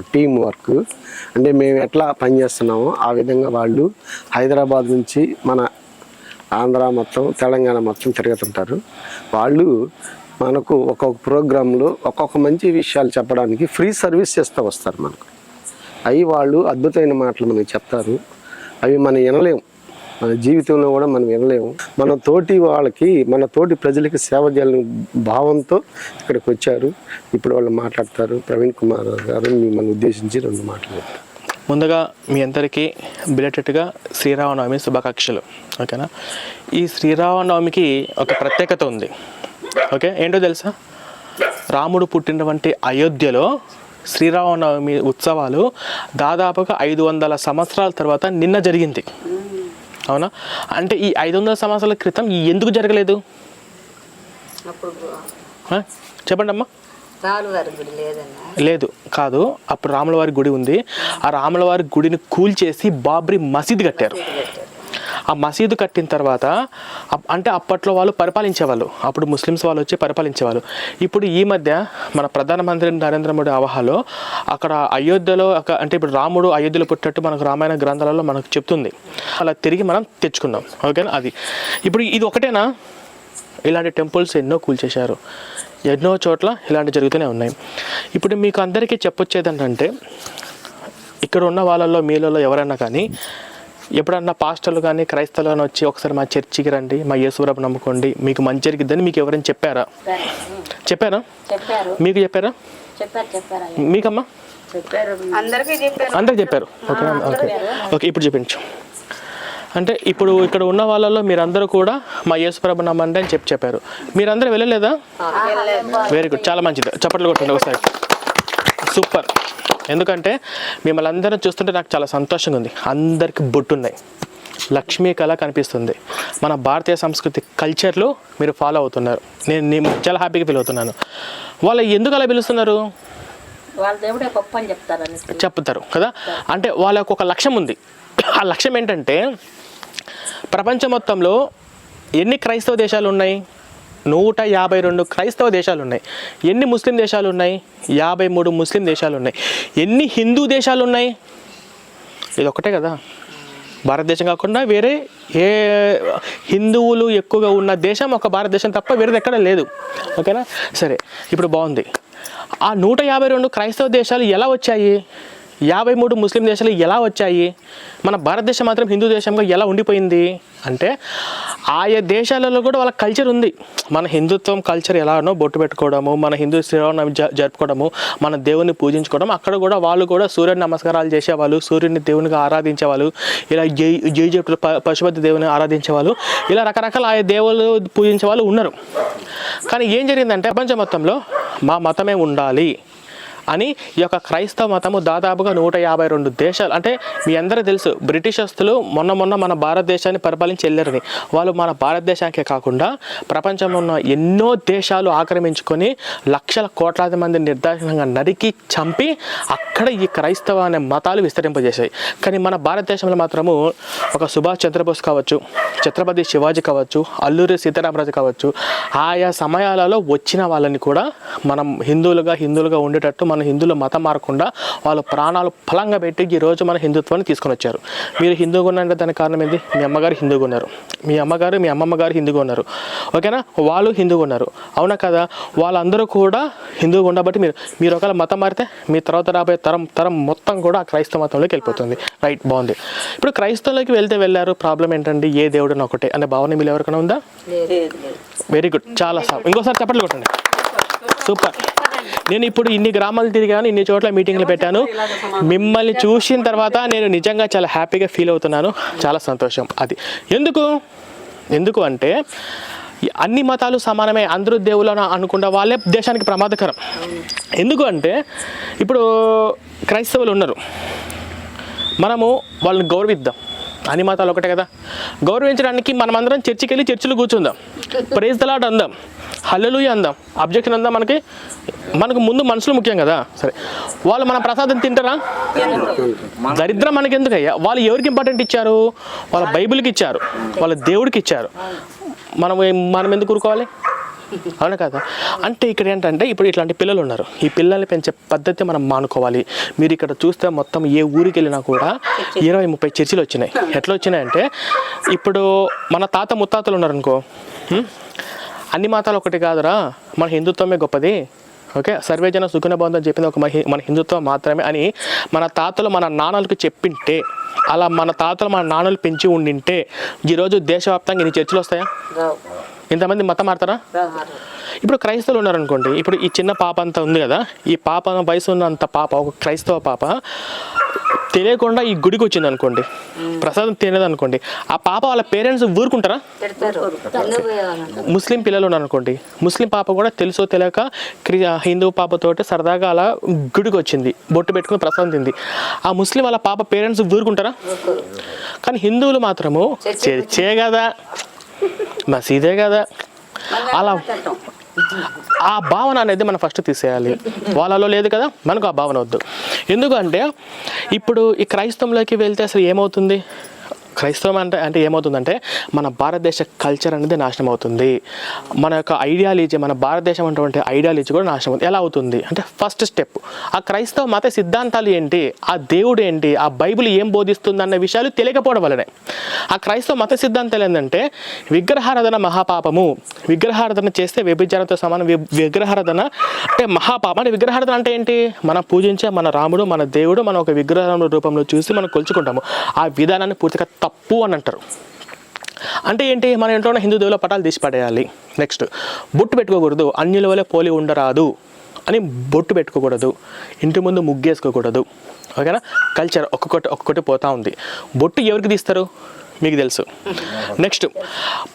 Team work అంటే మేము ఎట్లా పనిచేస్తున్నామో ఆ విధంగా వాళ్ళు హైదరాబాద్ నుంచి మన ఆంధ్ర మొత్తం తెలంగాణ మొత్తం తిరుగుతుంటారు. వాళ్ళు మనకు ఒక్కొక్క ప్రోగ్రాంలో ఒక్కొక్క మంచి విషయాలు చెప్పడానికి ఫ్రీ సర్వీస్ చేస్తూ వస్తారు మనకు. అవి వాళ్ళు అద్భుతమైన మాటలు మనకి చెప్తారు. అవి మనం వినలేము మన జీవితంలో కూడా మనం వినలేము. మన తోటి వాళ్ళకి మన తోటి ప్రజలకి సేవ చేయాలని భావంతో ఇక్కడికి వచ్చారు. ఇప్పుడు వాళ్ళు మాట్లాడతారు. ప్రవీణ్ కుమార్ గారు మిమ్మల్ని ఉద్దేశించి రెండు మాటలు ముందుగా మీ అందరికీ బిలేటెడ్గా శ్రీరామనవమి శుభాకాంక్షలు. ఓకేనా? ఈ శ్రీరామనవమికి ఒక ప్రత్యేకత ఉంది. ఓకే? ఏంటో తెలుసా? రాముడు పుట్టినటువంటి అయోధ్యలో శ్రీరామనవమి ఉత్సవాలు దాదాపుగా ఐదు వందల సంవత్సరాల తర్వాత నిన్న జరిగింది. అవునా? అంటే ఈ ఐదు వందల సంవత్సరాల క్రితం ఎందుకు జరగలేదు? చెప్పండి అమ్మా. లేదు కాదు. అప్పుడు రాములవారి గుడి ఉంది. ఆ రాములవారి గుడిని కూల్చేసి బాబ్రీ మసీద్ కట్టారు. ఆ మసీదు కట్టిన తర్వాత అంటే అప్పట్లో వాళ్ళు పరిపాలించేవాళ్ళు. అప్పుడు ముస్లిమ్స్ వాళ్ళు వచ్చి పరిపాలించేవాళ్ళు. ఇప్పుడు ఈ మధ్య మన ప్రధానమంత్రి నరేంద్ర మోడీ అవహాలో అక్కడ అయోధ్యలో అంటే ఇప్పుడు రాముడు అయోధ్యలో పుట్టినట్టు మనకు రామాయణ గ్రంథాలలో మనకు చెప్తుంది. అలా తిరిగి మనం తెచ్చుకుందాం ఓకేనా? అది. ఇప్పుడు ఇది ఒకటేనా? ఇలాంటి టెంపుల్స్ ఎన్నో కూల్చేశారు. ఎన్నో చోట్ల ఇలాంటి జరుగుతూనే ఉన్నాయి. ఇప్పుడు మీకు అందరికీ చెప్పొచ్చేది ఏంటంటే ఇక్కడ ఉన్న వాళ్ళల్లో మీలలో ఎవరైనా కానీ ఎప్పుడన్నా పాస్టర్లు కానీ క్రైస్తవులు కానీ వచ్చి ఒకసారి మా చర్చికి రండి మా యేసుప్రభు నమ్ముకోండి మీకు మంచి జరిగిద్దని మీకు ఎవరైనా చెప్పారా? చెప్పారా? చెప్పారు. మీకు చెప్పారా? చెప్పారు చెప్పారు మీకమ్మా? చెప్పారు. అందరికీ చెప్పారు. అందరికి చెప్పారు. Okay okay. ఓకే ఇప్పుడు చూపించు. అంటే ఇప్పుడు ఇక్కడ ఉన్న వాళ్ళలో మీరందరూ కూడా మా యేసుప్రభు నమ్మండి అని చెప్పి చెప్పారు. మీరందరూ వెళ్ళలేదా? వెరీ గుడ్ చాలా మంచిది. చప్పట్లు కొట్టండి ఒకసారి. సూపర్. ఎందుకంటే మిమ్మల్ని అందరం చూస్తుంటే నాకు చాలా సంతోషంగా ఉంది. అందరికి బొట్టు ఉన్నాయి లక్ష్మీ కళ కనిపిస్తుంది. మన భారతీయ సంస్కృతి కల్చర్లో మీరు ఫాలో అవుతున్నారు. నేను నేను చాలా హ్యాపీగా ఫీల్ అవుతున్నాను. వాళ్ళు ఎందుకు అలా పిలుస్తున్నారు? వాళ్ళ చెప్తారు కదా? అంటే వాళ్ళకు ఒక లక్ష్యం ఉంది. ఆ లక్ష్యం ఏంటంటే ప్రపంచం మొత్తంలో ఎన్ని క్రైస్తవ దేశాలు ఉన్నాయి? నూట యాభై రెండు క్రైస్తవ దేశాలు ఉన్నాయి ఎన్ని ముస్లిం దేశాలు ఉన్నాయి యాభై మూడు ముస్లిం దేశాలు ఉన్నాయి ఎన్ని హిందూ దేశాలు ఉన్నాయి ఇది ఒకటే కదా. భారతదేశం కాకుండా వేరే ఏ హిందువులు ఎక్కువగా ఉన్న దేశం ఒక భారతదేశం తప్ప వేరేది ఎక్కడ లేదు. ఓకేనా? సరే ఇప్పుడు బాగుంది. ఆ నూట యాభై రెండు క్రైస్తవ దేశాలు ఎలా వచ్చాయి? యాభై మూడు ముస్లిం దేశాలు ఎలా వచ్చాయి? మన భారతదేశం మాత్రం హిందూ దేశంగా ఎలా ఉండిపోయింది? అంటే ఆయా దేశాలలో కూడా వాళ్ళ కల్చర్ ఉంది. మన హిందుత్వం కల్చర్ ఎలానో బొట్టు పెట్టుకోవడము మన హిందూ శ్రీరామనవమి జ- జరుపుకోవడము మన దేవుని పూజించుకోవడం అక్కడ కూడా వాళ్ళు కూడా సూర్యుని నమస్కారాలు చేసేవాళ్ళు సూర్యుని దేవునిగా ఆరాధించేవాళ్ళు ఇలా జై జై జట్లు పశుపతి దేవుని ఆరాధించేవాళ్ళు ఇలా రకరకాల ఆయా దేవుళ్ళు పూజించే వాళ్ళు ఉన్నారు. కానీ ఏం జరిగిందంటే ప్రపంచం మొత్తంలో మా మతమే ఉండాలి. అని ఈ యొక్క క్రైస్తవ మతము దాదాపుగా నూట యాభై రెండు దేశాలు అంటే మీ అందరూ తెలుసు బ్రిటిషస్తులు మొన్న మొన్న మన భారతదేశాన్ని పరిపాలించి వెళ్ళారని వాళ్ళు మన భారతదేశానికే కాకుండా ప్రపంచంలో ఉన్న ఎన్నో దేశాలు ఆక్రమించుకొని లక్షల కోట్లాది మంది నిర్దాక్షిణంగా నరికి చంపి అక్కడ ఈ క్రైస్తవ అనే మతాలు విస్తరింపజేశాయి. కానీ మన భారతదేశంలో మాత్రము ఒక సుభాష్ చంద్రబోస్ కావచ్చు ఛత్రపతి శివాజీ కావచ్చు అల్లూరి సీతారామరాజు కావచ్చు ఆయా సమయాలలో వచ్చిన వాళ్ళని కూడా మనం హిందువులుగా హిందువులుగా ఉండేటట్టు మన హిందువుల మతం మారకుండా వాళ్ళు ప్రాణాలు ఫలంగా పెట్టి ఈ రోజు మన హిందుత్వాన్ని తీసుకొని వచ్చారు. మీరు హిందువుగా ఉన్నారంటే దానికి కారణం ఏంది? మీ అమ్మగారు హిందువుగా ఉన్నారు. మీ అమ్మగారు మీ అమ్మమ్మ గారు హిందువుగా ఉన్నారు. ఓకేనా? వాళ్ళు హిందువుగా ఉన్నారు. అవునా కదా? వాళ్ళందరూ కూడా హిందువుగా ఉండబట్టి మీరు మీరు ఒకవేళ మతం మారితే మీ తర్వాత రాబోయే తరం తరం మొత్తం కూడా క్రైస్తవ మతంలోకి వెళ్ళిపోతుంది. రైట్ బాగుంది. ఇప్పుడు క్రైస్తవులోకి వెళ్తే వెళ్ళారు. ప్రాబ్లం ఏంటండి? ఏ దేవుడు ఒకటే. అనే భావన మీరు ఎవరికైనా ఉందా? వెరీ గుడ్ చాలా ఇంకోసారి చప్పట్లు కొట్టండి. సూపర్ నేను ఇప్పుడు ఇన్ని గ్రామాలు తిరిగాను ఇన్ని చోట్ల మీటింగ్లు పెట్టాను. మిమ్మల్ని చూసిన తర్వాత నేను నిజంగా చాలా హ్యాపీగా ఫీల్ అవుతున్నాను. చాలా సంతోషం అది. ఎందుకు? ఎందుకు అంటే అన్ని మతాలు సమానమే అందరూ దేవులను అనుకున్న వాళ్ళే దేశానికి ప్రమాదకరం. ఎందుకు అంటే ఇప్పుడు క్రైస్తవులు ఉన్నారు. మనము వాళ్ళని గౌరవిద్దాం. అన్ని మతాలు ఒకటే కదా. గౌరవించడానికి మనమందరం చర్చికి వెళ్ళి చర్చిలో కూర్చుందాం. ప్రేజ్ దలాట్ అందాం. హల్లెలూయ అందాం. అబ్జెక్షన్ అందాం మనకి. మనకు ముందు మనుషులు ముఖ్యం కదా. సరే. వాళ్ళు మన ప్రసాదం తింటారా? దరిద్రం మనకి ఎందుకయ్యా వాళ్ళు ఎవరికి ఇంపార్టెంట్ ఇచ్చారు? వాళ్ళ బైబిల్కి ఇచ్చారు. వాళ్ళ దేవుడికి ఇచ్చారు. మనం మనం ఎందుకు కూరుకోవాలి అవునా కదా అంటే ఇక్కడ ఏంటంటే ఇప్పుడు ఇట్లాంటి పిల్లలు ఉన్నారు. ఈ పిల్లల్ని పెంచే పద్ధతి మనం మానుకోవాలి. మీరు ఇక్కడ చూస్తే మొత్తం ఏ ఊరికి వెళ్ళినా కూడా ఇరవై ముప్పై చర్చిలు వచ్చినాయి. ఎట్లా వచ్చినాయంటే ఇప్పుడు మన తాత ముత్తాతలు ఉన్నారనుకో? అన్ని మతాలు ఒకటి కాదురా. మన హిందుత్వమే గొప్పది. ఓకే? సర్వేజన సుఖన బంధు అని చెప్పింది ఒక మహి- మన హిందుత్వం మాత్రమే అని మన తాతలు మన నాన్నలకు చెప్పింటే అలా మన తాతలు మన నాన్నలు పెంచి ఉండింటే ఈరోజు దేశవ్యాప్తంగా ఇన్ని చర్చలు వస్తాయా? ఇంతమంది మతం మారుతారా ఇప్పుడు క్రైస్తవులు ఉన్నారనుకోండి ఇప్పుడు ఈ చిన్న పాప అంతా ఉంది కదా ఈ పాప వయసు ఉన్నంత పాప ఒక క్రైస్తవ పాప తెలియకుండా ఈ గుడికి వచ్చింది అనుకోండి ప్రసాదం తినేది అనుకోండి ఆ పాప వాళ్ళ పేరెంట్స్ ఊరుకుంటారా? ముస్లిం పిల్లలు ఉన్నారు అనుకోండి ముస్లిం పాప కూడా తెలుసో తెలియక క్రి హిందూ పాపతోటి సరదాగా అలా గుడికి వచ్చింది బొట్టు పెట్టుకుని ప్రసాదం తింది. ఆ ముస్లిం వాళ్ళ పాప పేరెంట్స్ ఊరుకుంటారా? కానీ హిందువులు మాత్రము కదా మసీదే కదా. అలా ఆ భావన అనేది మనం ఫస్ట్ తీసేయాలి. వాళ్ళలో లేదు కదా మనకు ఆ భావన వద్దు. ఎందుకంటే ఇప్పుడు ఈ క్రైస్తవంలోకి వెళ్తే అసలు ఏమవుతుంది? క్రైస్తవం అంటే అంటే ఏమవుతుందంటే మన భారతదేశ కల్చర్ అనేది నాశనం అవుతుంది. మన యొక్క ఐడియాలజీ మన భారతదేశం అటువంటి ఐడియాలజీ కూడా నాశనం అవుతుంది. ఎలా అవుతుంది? అంటే ఫస్ట్ స్టెప్ ఆ క్రైస్తవ మత సిద్ధాంతాలు ఏంటి? ఆ దేవుడు ఏంటి? ఆ బైబిల్ ఏం బోధిస్తుంది అన్న విషయాలు తెలియకపోవడం వల్లనే. ఆ క్రైస్తవ మత సిద్ధాంతాలు ఏంటంటే విగ్రహారాధన మహాపాపము. విగ్రహారాధన చేస్తే వ్యభిచారంతో సమానం. వి- విగ్రహారాధన అంటే మహాపాపం. అంటే విగ్రహారాధన అంటే ఏంటి? మనం పూజించే మన రాముడు మన దేవుడు మనం ఒక విగ్రహం రూపంలో చూసి మనం కొలుచుకుంటాము. ఆ విధానాన్ని పూర్తిగా తప్పు అని అంటారు. అంటే ఏంటి? మన ఇంట్లో హిందూ దేవుల పటాలు తీసి పడేయాలి. నెక్స్ట్ బొట్టు పెట్టుకోకూడదు. అన్యుల వల్ల పోలి ఉండరాదు అని బొట్టు పెట్టుకోకూడదు. ఇంటి ముందు ముగ్గేసుకోకూడదు. ఓకేనా? కల్చర్ ఒక్కొక్కటి ఒక్కొక్కటి పోతా ఉంది. బొట్టు ఎవరికి తీస్తారు? మీకు తెలుసు. నెక్స్ట్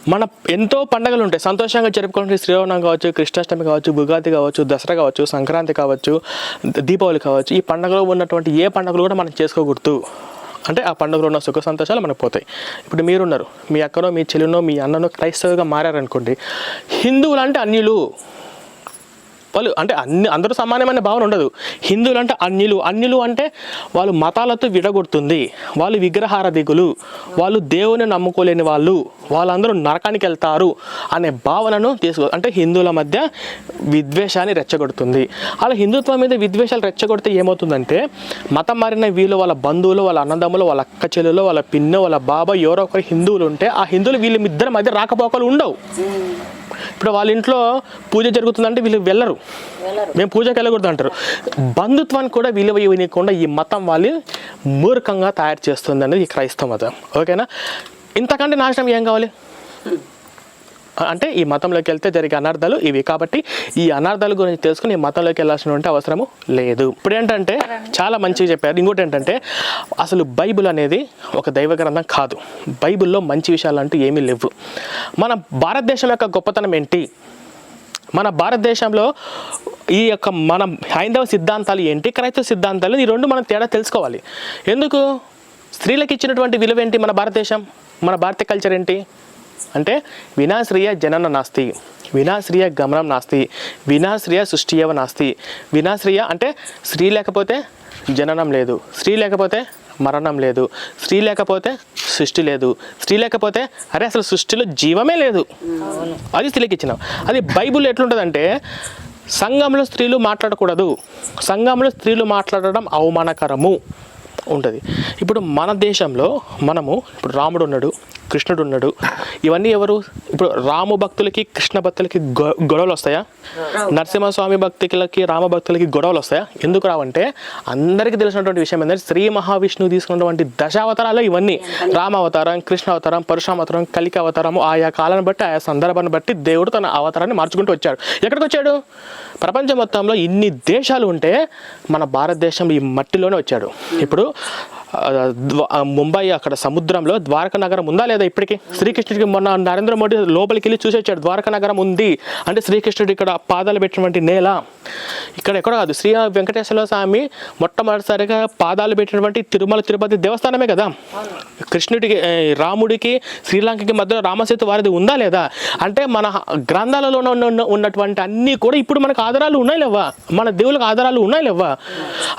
మన ఎంతో పండగలు ఉంటాయి. సంతోషంగా జరుపుకుంటే శ్రీరామనవమి కావచ్చు కృష్ణాష్టమి కావచ్చు ఉగాది కావచ్చు దసరా కావచ్చు సంక్రాంతి కావచ్చు దీపావళి కావచ్చు ఈ పండుగలో ఉన్నటువంటి ఏ పండుగలు కూడా మనం చేసుకోకూడదు. అంటే ఆ పండుగలో ఉన్న సుఖ సంతోషాలు మనకు పోతాయి. ఇప్పుడు మీరున్నారు మీ అక్కనో మీ చెల్లినో మీ అన్ననో క్రైస్తవుగా మారారనుకోండి హిందువులు అంటే అన్యులు. వాళ్ళు అంటే అన్ని అందరూ సమానమైన భావన ఉండదు. హిందువులు అంటే అన్యులు అన్యులు అంటే వాళ్ళు మతాలతో విడగొడుతుంది. వాళ్ళు విగ్రహారధికులు వాళ్ళు దేవుని నమ్ముకోలేని వాళ్ళు. వాళ్ళందరూ నరకానికి వెళ్తారు అనే భావనను తీసుకో అంటే హిందువుల మధ్య విద్వేషాన్ని రెచ్చగొడుతుంది. అలా హిందుత్వం మీద విద్వేషాలు రెచ్చగొడితే ఏమవుతుందంటే మతం మారిన వీళ్ళు వాళ్ళ బంధువులు వాళ్ళ అన్నదమ్ములు వాళ్ళ అక్క చెల్లెలు వాళ్ళ పిన్న వాళ్ళ బాబా ఎవరో ఒకరు హిందువులు ఉంటే ఆ హిందువులు వీళ్ళ ఇద్దరి మధ్య రాకపోకలు ఉండవు. ఇప్పుడు వాళ్ళ ఇంట్లో పూజ జరుగుతుందంటే వీళ్ళు వెళ్ళరు. మేము పూజకి వెళ్ళకూడదు అంటారు. బంధుత్వానికి కూడా విలువ ఇవ్వనీయకుండా ఈ మతం వాళ్ళు మూర్ఖంగా తయారు చేస్తుంది అనేది ఈ క్రైస్తవ మతం. ఓకేనా? ఇంతకంటే నాశనం ఏం కావాలి? అంటే ఈ మతంలోకి వెళ్తే జరిగే అనర్థాలు ఇవి. కాబట్టి ఈ అనర్థాల గురించి తెలుసుకుని ఈ మతంలోకి వెళ్ళాల్సినటువంటి అవసరము లేదు. ఇప్పుడు ఏంటంటే చాలా మంచిగా చెప్పారు. ఇంకోటి ఏంటంటే అసలు బైబిల్ అనేది ఒక దైవ గ్రంథం కాదు. బైబిల్లో మంచి విషయాలు అంటూ ఏమీ లేవు. మన భారతదేశం యొక్క గొప్పతనం ఏంటి? మన భారతదేశంలో ఈ యొక్క మన హైందవ సిద్ధాంతాలు ఏంటి? క్రైస్తవ సిద్ధాంతాలు ఈ రెండు మనం తేడా తెలుసుకోవాలి. ఎందుకు? స్త్రీలకు ఇచ్చినటువంటి విలువ ఏంటి మన భారతదేశం? మన భారతీయ కల్చర్ ఏంటి? అంటే వినాశ్రియ జనన నాస్తి వినాశ్రియ గమనం నాస్తి వినాశ్రియ సృష్టియవ నాస్తి. వినాశ్రియ అంటే స్త్రీ లేకపోతే జననం లేదు స్త్రీ లేకపోతే మరణం లేదు స్త్రీ లేకపోతే సృష్టి లేదు స్త్రీ లేకపోతే అరే అసలు సృష్టిలో జీవమే లేదు. అది స్త్రీకి ఇచ్చినాం. అది బైబుల్ ఎట్లుంటుందంటే సంఘంలో స్త్రీలు మాట్లాడకూడదు. సంఘంలో స్త్రీలు మాట్లాడడం అవమానకరము. ఉంటుంది. ఇప్పుడు మన దేశంలో మనము ఇప్పుడు రాముడు ఉన్నాడు కృష్ణుడు ఉన్నాడు ఇవన్నీ ఎవరు? ఇప్పుడు రాము భక్తులకి కృష్ణ భక్తులకి గొ గొడవలు వస్తాయా? నరసింహస్వామి భక్తులకి రామ భక్తులకి గొడవలు వస్తాయా? ఎందుకు రావంటే అందరికీ తెలిసినటువంటి విషయం ఏంటంటే శ్రీ మహావిష్ణువు తీసుకున్నటువంటి దశావతారాలు ఇవన్నీ. రామ అవతారం కృష్ణ అవతారం పరశురామ అవతారం కలికి అవతారము ఆయా కాలాన్ని బట్టి ఆయా సందర్భాన్ని బట్టి దేవుడు తన అవతారాన్ని మార్చుకుంటూ వచ్చాడు. ఎక్కడికి వచ్చాడు ప్రపంచం మొత్తంలో ఇన్ని దేశాలు ఉంటే మన భారతదేశం ఈ మట్టిలోనే వచ్చాడు. ఇప్పుడు ముంబై అక్కడ సముద్రంలో ద్వారకా నగరం ఉందా లేదా ఇప్పటికీ? శ్రీకృష్ణుడికి మొన్న నరేంద్ర మోడీ లోపలికి వెళ్ళి చూసి వచ్చాడు ద్వారకా నగరం ఉంది అంటే శ్రీకృష్ణుడు ఇక్కడ పాదాలు పెట్టినటువంటి నేల. ఇక్కడ ఎక్కడ కాదు శ్రీ వెంకటేశ్వర స్వామి మొట్టమొదటిసారిగా పాదాలు పెట్టినటువంటి తిరుమల తిరుపతి దేవస్థానమే కదా? కృష్ణుడికి రాముడికి శ్రీలంకకి మధ్యలో రామసేతు వారిది ఉందా లేదా? అంటే మన గ్రంథాలలో ఉన్న ఉన్నటువంటి అన్నీ కూడా ఇప్పుడు మనకు ఆధారాలు ఉన్నాయి లేవా మన దేవుళ్ళకి ఆధారాలు ఉన్నాయి లేవా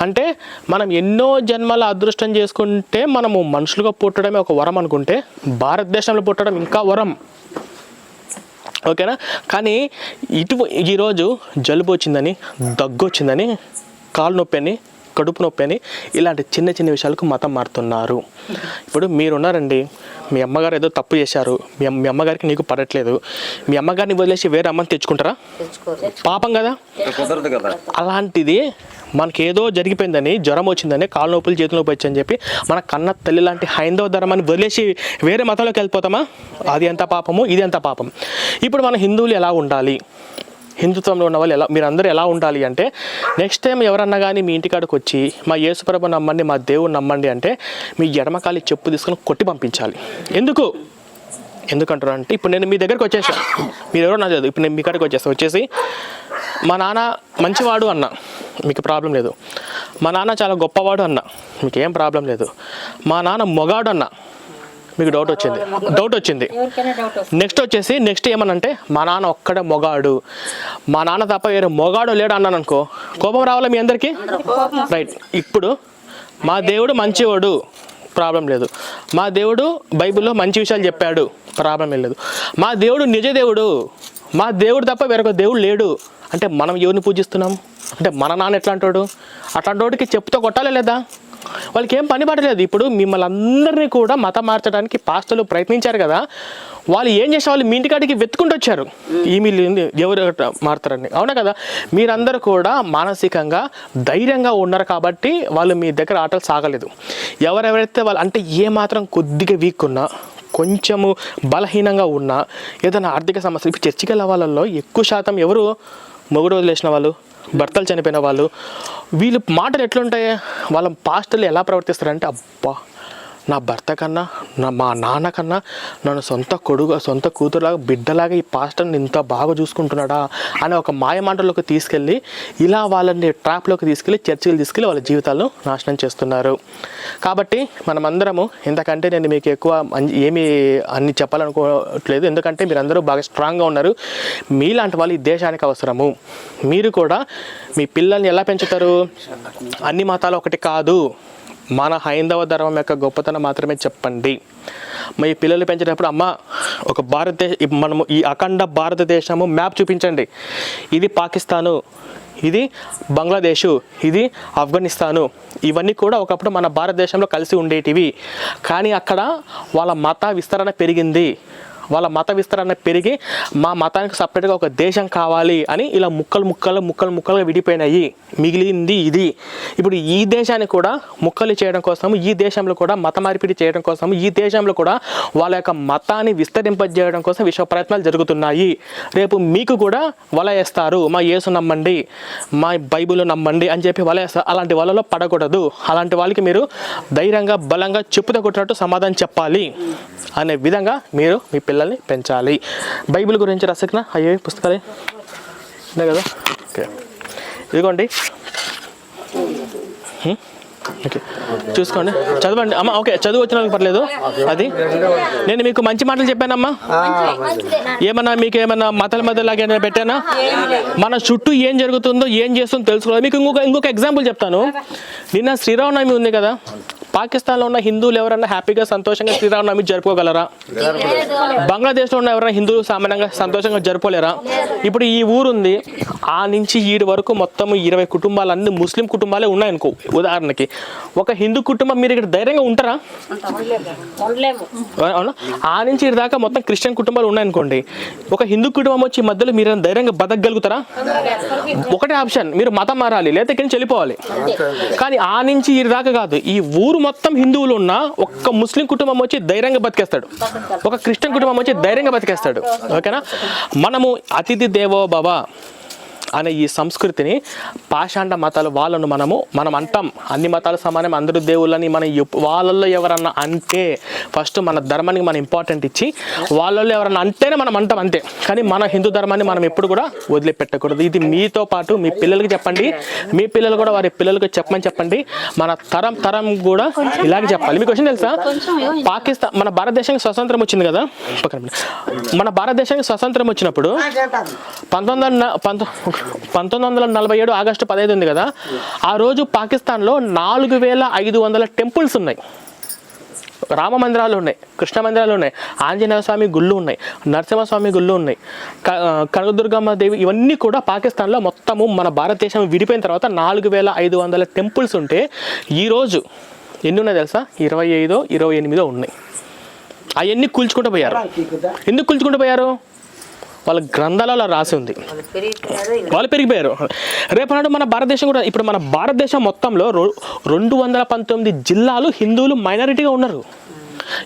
అంటే మనం ఎన్నో జన్మల అదృష్టం చేసుకుంటే మనము మనుషులుగా పుట్టడమే ఒక వరం అనుకుంటే భారతదేశంలో పుట్టడం ఇంకా వరం. ఓకేనా? కానీ ఇటు ఈరోజు జలుబు వచ్చిందని దగ్గు వచ్చిందని కాలు నొప్పి అని కడుపు నొప్పి అని ఇలాంటి చిన్న చిన్న విషయాలకు మతం మారుతున్నారు. ఇప్పుడు మీరున్నారండి మీ అమ్మగారు ఏదో తప్పు చేశారు మీ అమ్మ- మీ అమ్మగారికి నీకు పడట్లేదు మీ అమ్మగారిని వదిలేసి వేరే అమ్మని తెచ్చుకుంటారా? పాపం కదా? కుదరదు కదా. అలాంటిది మనకి ఏదో జరిగిపోయిందని జ్వరం వచ్చిందని కాలు నొప్పులు చేతులు నొప్పి వచ్చని చెప్పి మన కన్న తల్లి లాంటి హైందవ ధర్మాన్ని వదిలేసి వేరే మతంలోకి వెళ్ళిపోతామా? అది ఎంత పాపము? ఇది ఎంత పాపం? ఇప్పుడు మన హిందువులు ఎలా ఉండాలి? హిందుత్వంలో ఉన్న వాళ్ళు ఎలా మీరందరూ ఎలా ఉండాలి అంటే నెక్స్ట్ టైం ఎవరన్నా కానీ మీ ఇంటికాడికి వచ్చి మా యేసుప్రభు నమ్మండి మా దేవుడు నమ్మండి అంటే మీ ఎడమకాలి చెప్పు తీసుకొని కొట్టి పంపించాలి. ఎందుకు? ఎందుకంటారు అంటే ఇప్పుడు నేను మీ దగ్గరికి వచ్చేసాను మీరు ఎవరో నాకు ఇప్పుడు నేను మీ కాడికి వచ్చేస్తాను వచ్చేసి మా నాన్న మంచివాడు అన్న. మీకు ప్రాబ్లం లేదు. మా నాన్న చాలా గొప్పవాడు అన్న. మీకు ఏం ప్రాబ్లం లేదు. మా నాన్న మొగాడు అన్న. మీకు డౌట్ వచ్చింది. డౌట్ వచ్చింది. నెక్స్ట్ వచ్చేసి నెక్స్ట్ ఏమనంటే మా నాన్న ఒక్కడే మొగాడు. మా నాన్న తప్ప వేరే మొగాడు లేడు అన్నాను అనుకో కోపం రావాలా మీ అందరికీ? రైట్ ఇప్పుడు మా దేవుడు మంచివాడు. ప్రాబ్లం లేదు. మా దేవుడు బైబిల్లో మంచి విషయాలు చెప్పాడు. ప్రాబ్లం ఏం లేదు. మా దేవుడు నిజ దేవుడు. మా దేవుడు తప్ప వేరొక దేవుడు లేడు. అంటే మనం ఎవరిని పూజిస్తున్నాం? అంటే మన నాన్న ఎట్లా అంటాడు అట్లాంటి వాడికి చెప్పుతో కొట్టాలి లేదా? వాళ్ళకి ఏం పని పడలేదు. ఇప్పుడు మిమ్మల్ని అందరినీ కూడా మతం మార్చడానికి పాస్టర్లు ప్రయత్నించారు కదా. వాళ్ళు ఏం చేసే వాళ్ళు మీ ఇంటికాడికి వెతుకుంటూ వచ్చారు. ఈమెయిల్ ఎవరు మారుతారని. అవునా కదా? మీరందరూ కూడా మానసికంగా ధైర్యంగా ఉన్నారు కాబట్టి వాళ్ళు మీ దగ్గర ఆటలు సాగలేదు. ఎవరెవరైతే వాళ్ళు అంటే ఏ మాత్రం కొద్దిగా వీక్ ఉన్నా కొంచెము బలహీనంగా ఉన్నా ఏదైనా ఆర్థిక సమస్య ఇప్పుడు చర్చికి వెళ్ళే వాళ్ళల్లో ఎక్కువ శాతం ఎవరు మొగుడు వదిలేసిన వాళ్ళు భర్తలు చనిపోయిన వాళ్ళు వీళ్ళు మాటలు ఎట్లుంటాయి? వాళ్ళ పాస్టర్లు ఎలా ప్రవర్తిస్తారంటే అబ్బా నా భర్త కన్నా నా మా నాన్న కన్నా నన్ను సొంత కొడుకు సొంత కూతురులాగా బిడ్డలాగా ఈ పాస్టర్ని ఇంత బాగా చూసుకుంటున్నాడా అనే ఒక మాయమాటలోకి తీసుకెళ్ళి ఇలా వాళ్ళని ట్రాప్లోకి తీసుకెళ్ళి చర్చిలు తీసుకెళ్ళి వాళ్ళ జీవితాలను నాశనం చేస్తున్నారు. కాబట్టి మనమందరము ఇంతకంటే నేను మీకు ఎక్కువ ఏమి ఏమీ అన్ని చెప్పాలనుకోవట్లేదు. ఎందుకంటే మీరందరూ బాగా స్ట్రాంగ్గా ఉన్నారు. మీలాంటి వాళ్ళు ఈ దేశానికి అవసరము. మీరు కూడా మీ పిల్లల్ని ఎలా పెంచుతారు? అన్ని మతాలు ఒకటి కాదు. మన హైందవ ధర్మం యొక్క గొప్పతనం మాత్రమే చెప్పండి. మీ పిల్లలు పెంచేటప్పుడు అమ్మ ఒక భారతదేశ మనము ఈ అఖండ భారతదేశము మ్యాప్ చూపించండి. ఇది పాకిస్తాను ఇది బంగ్లాదేశు ఇది ఆఫ్ఘనిస్తాను. ఇవన్నీ కూడా ఒకప్పుడు మన భారతదేశంలో కలిసి ఉండేటివి. కానీ అక్కడ వాళ్ళ మత విస్తరణ పెరిగింది. వాళ్ళ మత విస్తరణ పెరిగి మా మతానికి సపరేట్గా ఒక దేశం కావాలి అని ఇలా ముక్కలు ముక్కలు ముక్కలు ముక్కలుగా విడిపోయినాయి. మిగిలింది ఇది. ఇప్పుడు ఈ దేశాన్ని కూడా ముక్కలు చేయడం కోసం ఈ దేశంలో కూడా మత మార్పిడి చేయడం కోసం ఈ దేశంలో కూడా వాళ్ళ యొక్క మతాన్ని విస్తరింపజేయడం కోసం విశ్వ ప్రయత్నాలు జరుగుతున్నాయి. రేపు మీకు కూడా వల వేస్తారు. మా యేసు నమ్మండి మా బైబిల్ నమ్మండి అని చెప్పి వల వేస్తారు. అలాంటి వలలో పడకూడదు. అలాంటి వాళ్ళకి మీరు ధైర్యంగా బలంగా చెప్పుతో కొట్టినట్టు సమాధానం చెప్పాలి అనే విధంగా మీరు మీ పిల్లల్ని పెంచాలి. బైబిల్ గురించి రసజ్ఞ అయ్యే పుస్తకాలే. ఉన్నాయి కదా? ఓకే. ఇదిగోండి. ఓకే. చూసుకోండి. చదవండి. అమ్మ ఓకే చదువు వచ్చిన పర్లేదు. అది. నేను మీకు మంచి మాటలు చెప్పానమ్మా. ఏమన్నా మీకు ఏమన్నా మతల మధ్యలాగా ఏమైనా పెట్టానా? మన చుట్టూ ఏం జరుగుతుందో ఏం చేస్తుందో తెలుసుకోవాలి. మీకు ఇంకొక ఇంకొక ఎగ్జాంపుల్ చెప్తాను. నిన్న శ్రీరామనవమి ఉంది కదా? పాకిస్తాన్లో ఉన్న హిందువులు ఎవరన్నా హ్యాపీగా సంతోషంగా శ్రీరామనవమి జరుపుకోగలరా? బంగ్లాదేశ్లో ఉన్న ఎవరైనా హిందువులు సామాన్యంగా సంతోషంగా జరుపుకోలేరా? ఇప్పుడు ఈ ఊరు ఉంది ఆ నుంచి ఈడు వరకు మొత్తం ఇరవై కుటుంబాలు అన్ని ముస్లిం కుటుంబాలే ఉన్నాయనుకో ఉదాహరణకి. ఒక హిందూ కుటుంబం మీరు ఇక్కడ ధైర్యంగా ఉంటారా? అవునా? ఆ నుంచి ఇటు దాకా మొత్తం క్రిస్టియన్ కుటుంబాలు ఉన్నాయనుకోండి. ఒక హిందూ కుటుంబం వచ్చి ఈ మధ్యలో మీరు ధైర్యంగా బతకగలుగుతారా? ఒకటే ఆప్షన్ మీరు మతం మారాలి లేదా ఇక్కడి నుంచి వెళ్ళిపోవాలి. కానీ ఆ నుంచి ఈ దాకా కాదు ఈ ఊరు మొత్తం హిందువులు ఉన్న ఒక్క ముస్లిం కుటుంబం వచ్చి ధైర్యంగా బతికేస్తాడు. ఒక క్రిస్టియన్ కుటుంబం వచ్చి ధైర్యంగా బతికేస్తాడు. ఓకేనా? మనము అతిథి దేవో భవ. అనే ఈ సంస్కృతిని పాషాండ మతాలు వాళ్ళను మనము మనం అంటాం అన్ని మతాలు సమానం అందరూ దేవుళ్ళని మన వాళ్ళల్లో ఎవరన్నా అంటే ఫస్ట్ మన ధర్మానికి మనం ఇంపార్టెంట్ ఇచ్చి వాళ్ళల్లో ఎవరన్నా అంటేనే మనం అంటాం అంతే. కానీ మన హిందూ ధర్మాన్ని మనం ఎప్పుడు కూడా వదిలిపెట్టకూడదు. ఇది మీతో పాటు మీ పిల్లలకి చెప్పండి. మీ పిల్లలు కూడా వారి పిల్లలకి చెప్పమని చెప్పండి. మన తరం తరం కూడా ఇలాగే చెప్పాలి. మీకు క్వశ్చన్ తెలుసా? పాకిస్తాన్ మన భారతదేశానికి స్వతంత్రం వచ్చింది కదా. మన భారతదేశానికి స్వతంత్రం వచ్చినప్పుడు పంతొమ్మిది వందల న- పంతొ- పంతొమ్మిది వందల నలభై ఏడు ఆగస్టు పదహైదు ఉంది కదా. ఆ రోజు పాకిస్తాన్లో నాలుగు వేల ఐదు వందల టెంపుల్స్ ఉన్నాయి. రామ మందిరాలు ఉన్నాయి కృష్ణ మందిరాలు ఉన్నాయి ఆంజనేయ స్వామి గుళ్ళు ఉన్నాయి నరసింహస్వామి గుళ్ళు ఉన్నాయి. కనకదుర్గమ్మ దేవి ఇవన్నీ కూడా పాకిస్తాన్లో మొత్తము మన భారతదేశం విడిపోయిన తర్వాత నాలుగు వేల ఐదు వందల టెంపుల్స్ ఉంటే ఈరోజు ఎన్ని ఉన్నాయి తెలుసా? ఇరవై ఐదో ఇరవై ఎనిమిదో ఉన్నాయి. అవన్నీ కూల్చుకుంటూ పోయారు. ఎందుకు కూల్చుకుంటూ పోయారు? వాళ్ళ గ్రంథాలలో రాసి ఉంది. వాళ్ళు పెరిగిపోయారు రేపనాడు మన భారతదేశం కూడా ఇప్పుడు మన భారతదేశం మొత్తంలో రొ- రెండు వందల పంతొమ్మిది జిల్లాలు హిందువులు మైనారిటీగా ఉన్నారు.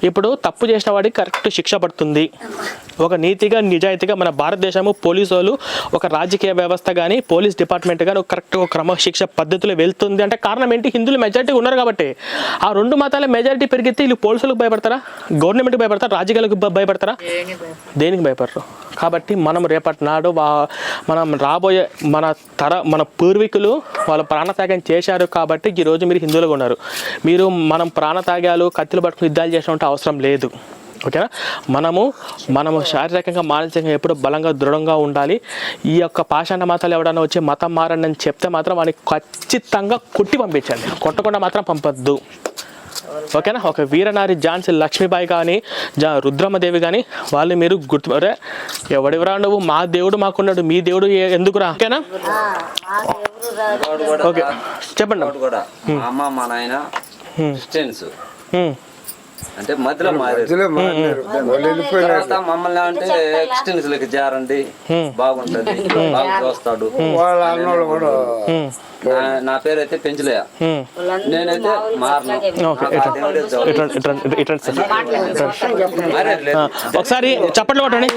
ఇప్పుడు తప్పు చేసిన వాడికి కరెక్ట్ శిక్ష పడుతుంది. ఒక నీతిగా నిజాయితీగా మన భారతదేశము పోలీసు వాళ్ళు ఒక రాజకీయ వ్యవస్థ కానీ పోలీస్ డిపార్ట్మెంట్ కానీ ఒక కరెక్ట్ ఒక క్రమశిక్ష పద్ధతిలో వెళ్తుంది అంటే కారణం ఏంటి? హిందువులు మెజారిటీ ఉన్నారు కాబట్టి. ఆ రెండు మతాల మెజారిటీ పెరిగితే వీళ్ళు పోలీసులకు భయపడతారా? గవర్నమెంట్కి భయపడతారా? రాజకీయాలకు భయపడతారా? దేనికి భయపడరు. కాబట్టి మనం రేపటి నాడు వా- మనం రాబోయే మన తర మన పూర్వీకులు వాళ్ళ ప్రాణత్యాగం చేశారు కాబట్టి ఈరోజు మీరు హిందువులుగా ఉన్నారు. మీరు మనం ప్రాణత్యాగాలు కత్తులు పట్టుకుని యుద్ధాలు చేసినట్టు అవసరం లేదు. ఓకేనా? మనము మనము శారీరకంగా మానసికంగా ఎప్పుడు బలంగా దృఢంగా ఉండాలి. ఈ యొక్క పాషాణ మతాలు ఎవడన్నా వచ్చి మతం మారండి అని చెప్తే మాత్రం వాడిని ఖచ్చితంగా కొట్టి పంపించండి. కొట్టకుండా మాత్రం పంపొద్దు. ఓకేనా? ఒక వీరనారి ఝాన్సీ లక్ష్మీబాయి కానీ జా రుద్రమ్మదేవి కానీ వాళ్ళు మీరు గుర్తు అరే ఎవడెవరా నువ్వు? మా దేవుడు మాకున్నాడు. మీ దేవుడు ఎందుకురా? ఓకేనా? ఓకే. చెప్పండి అమ్మ. మా నాయన. అంటే మధ్యలో మారారు. తర్వాత మమ్మల్ని అంటే క్రిస్టియన్స్ లకి జారండి. బాగుంటది. బాగా చూస్తాడు. వాళ్ళ అన్నోళ్ళు కూడా నా- నా పేరు అయితే పెంచలే. నేనైతే ఒకసారి చప్పట్లు కొట్టండి.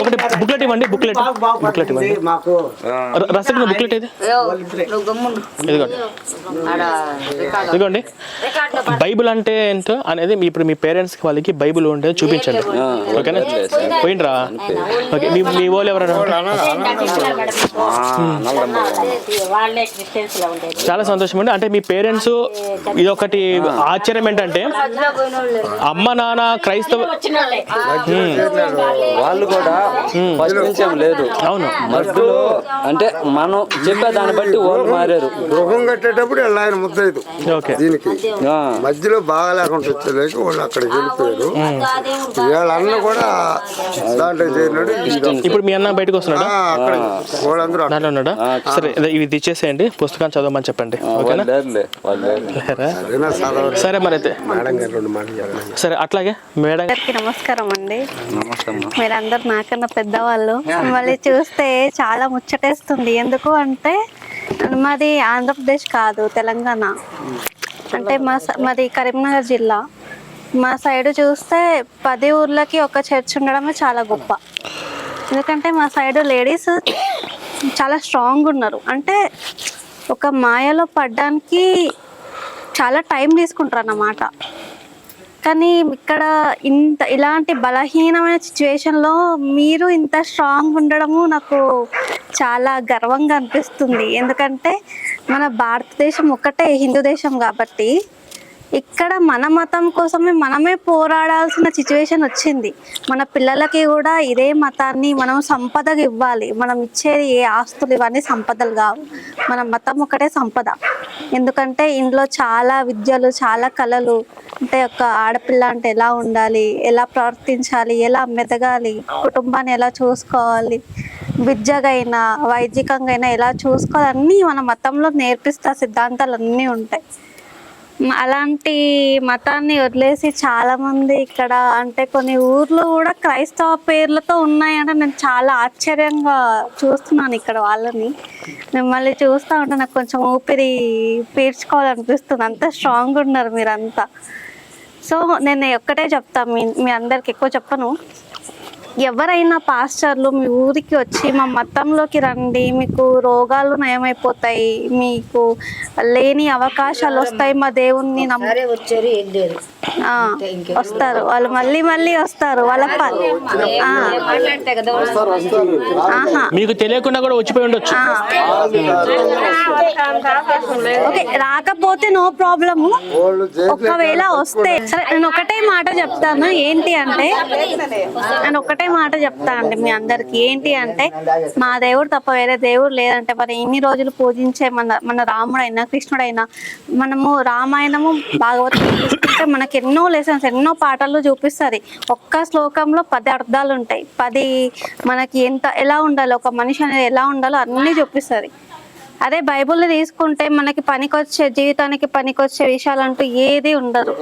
ఒకటి బుక్లెట్ ఇవ్వండి బుక్లెట్. బుక్లెట్ ఇవ్వండి. మాకు. ర- రసగుల్లా బుక్లెట్ ఇది ఇదిగోండి. బైబిల్ అంటే ఏంటో అనేది మీ ఇప్పుడు మీ పేరెంట్స్కి వాళ్ళకి బైబిల్ ఉంటే చూపించండి. ఓకేనా? పోయిండ్రా? ఓకే మీ మీ వాళ్ళు ఎవరైనా చాలా సంతోషం అండి అంటే మీ పేరెంట్స్ ఇది ఒకటి ఆశ్చర్యం ఏంటంటే అమ్మ నాన్న క్రైస్తవ వాళ్ళే కూడా ఫస్ట్ నుంచి ఏం లేదు. అవును. మధ్యలో అంటే మనం చెప్పే దాన్ని బట్టి వాళ్ళు మారారు. గృహం కట్టేటప్పుడు వీళ్ళ ఆయన ముద్దైదు ఓకే. దీనికి మధ్యలో బాగా లేకుండా వచ్చేలేక వాళ్ళు అక్కడికి వెళ్ళిపోయారు. వీళ్ళ అన్న కూడా దాంట్లో చేరినాడు. ఇప్పుడు మీ అన్న బయటకు వస్తున్నాడా? అక్కడ. వాళ్ళందరూ సరే ఇదే ఇవి తెచ్చేసేయండి పుస్తకాన్ని చదవమని చెప్పండి. ఓకేనా. సరే మరి అయితే. సరే అట్లాగే. మేడం అందరికి నమస్కారం అండి. మీరందరు నాకన్నా పెద్దవాళ్ళు. మిమ్మల్ని చూస్తే చాలా ముచ్చటేస్తుంది. ఎందుకు అంటే మాది ఆంధ్రప్రదేశ్ కాదు తెలంగాణ. అంటే మా స- మాది కరీంనగర్ జిల్లా. మా సైడ్ చూస్తే పది ఊర్లకి ఒక చర్చ్ ఉండడమే చాలా గొప్ప. ఎందుకంటే మా సైడ్ లేడీస్ చాలా స్ట్రాంగ్ ఉన్నారు. అంటే ఒక మాయలో పడ్డానికి చాలా టైం తీసుకుంటారు అన్నమాట కానీ ఇక్కడ ఇంత ఇలాంటి బలహీనమైన సిచ్యువేషన్లో మీరు ఇంత స్ట్రాంగ్ ఉండడము నాకు చాలా గర్వంగా అనిపిస్తుంది. ఎందుకంటే మన భారతదేశం ఒక్కటే హిందూ దేశం కాబట్టి ఇక్కడ మన మతం కోసమే మనమే పోరాడాల్సిన సిచ్యువేషన్ వచ్చింది. మన పిల్లలకి కూడా ఇదే మతాన్ని మనం సంపదగా ఇవ్వాలి. మనం ఇచ్చేది ఏ ఆస్తులు ఇవన్నీ సంపదలు కావు. మన మతం ఒకటే సంపద. ఎందుకంటే ఇందులో చాలా విద్యలు చాలా కళలు అంటే ఒక ఆడపిల్ల అంటే ఎలా ఉండాలి ఎలా ప్రవర్తించాలి ఎలా మెదగాలి కుటుంబాన్ని ఎలా చూసుకోవాలి విద్యగైనా వైద్యకంగా అయినా ఎలా చూసుకోవాలి అన్నీ మన మతంలో నేర్పిస్తా సిద్ధాంతాలు అన్నీ ఉంటాయి. అలాంటి మతాన్ని వదిలేసి చాలా మంది ఇక్కడ అంటే కొన్ని ఊర్లు కూడా క్రైస్తవ పేర్లతో ఉన్నాయంటే నేను చాలా ఆశ్చర్యంగా చూస్తున్నాను ఇక్కడ వాళ్ళని. మిమ్మల్ని చూస్తూ ఉంటే నాకు కొంచెం ఊపిరి పీల్చుకోవాలనిపిస్తుంది అంత స్ట్రాంగ్ ఉన్నారు మీరంతా. సో నేను ఒక్కటే చెప్తా మీ మీ అందరికి ఎక్కువ చెప్పను. ఎవరైనా పాస్టర్లు మీ ఊరికి వచ్చి మా మతంలోకి రండి మీకు రోగాలు నయమైపోతాయి మీకు లేని అవకాశాలు వస్తాయి మా దేవుణ్ణి నమ్ము ఆ, వస్తారు. వాళ్ళు మళ్ళీ మళ్ళీ వస్తారు. వాళ్ళ ప- ఆ, మాట్లాడితే కదా వాళ్ళు ఆహా. మీకు తెలియకుండా కూడా వచ్చిపోయి ఉండొచ్చు. ఆ. ఓకే రాకపోతే నో ప్రాబ్లము. వాళ్ళు ఒకవేళ వస్తే సరే నేను ఒకటే మాట చెప్తాను. ఏంటి అంటే నేను ఒకటే ఒకటే మాట చెప్తా అండి మీ అందరికి. ఏంటి అంటే మా దేవుడు తప్ప వేరే దేవుడు లేదంటే మరి ఇన్ని రోజులు పూజించే మన మన రాముడైనా కృష్ణుడైనా మనము రామాయణము భాగవతం మనకి ఎన్నో లెసన్స్ ఎన్నో పాటలు చూపిస్తుంది. ఒక్క శ్లోకంలో పది అర్థాలు ఉంటాయి. పది మనకి ఎంత ఎలా ఉండాలో ఒక మనిషి అనేది ఎలా ఉండాలో అన్నీ చూపిస్తుంది. అదే బైబుల్ని తీసుకుంటే మనకి పనికొచ్చే జీవితానికి పనికొచ్చే విషయాలంటూ ఏది ఉండదు.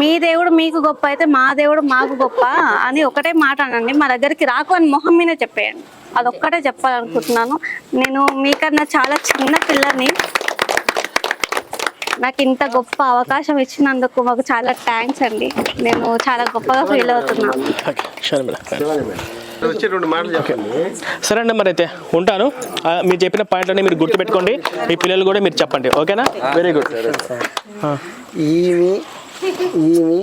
మీ దేవుడు మీకు గొప్ప అయితే మా దేవుడు మాకు గొప్ప అని ఒకటే మాట అనండి. మా దగ్గరికి రాకు అని మొహం మీద చెప్పేయండి. అదొక్కటే చెప్పాలనుకుంటున్నాను. నేను మీకన్నా చాలా చిన్న పిల్లని. నాకు ఇంత గొప్ప అవకాశం ఇచ్చినందుకు మాకు చాలా థ్యాంక్స్ అండి. నేను చాలా గొప్పగా ఫీల్ అవుతున్నాను. వచ్చి రెండు మాటలు చెప్పండి. సరే అండి మరి అయితే ఉంటాను మీరు చెప్పిన పాయింట్లన్నీ మీరు గుర్తుపెట్టుకోండి. మీ పిల్లలు కూడా మీరు చెప్పండి. ఓకేనా? వెరీ గుడ్ ఈమె ఈమె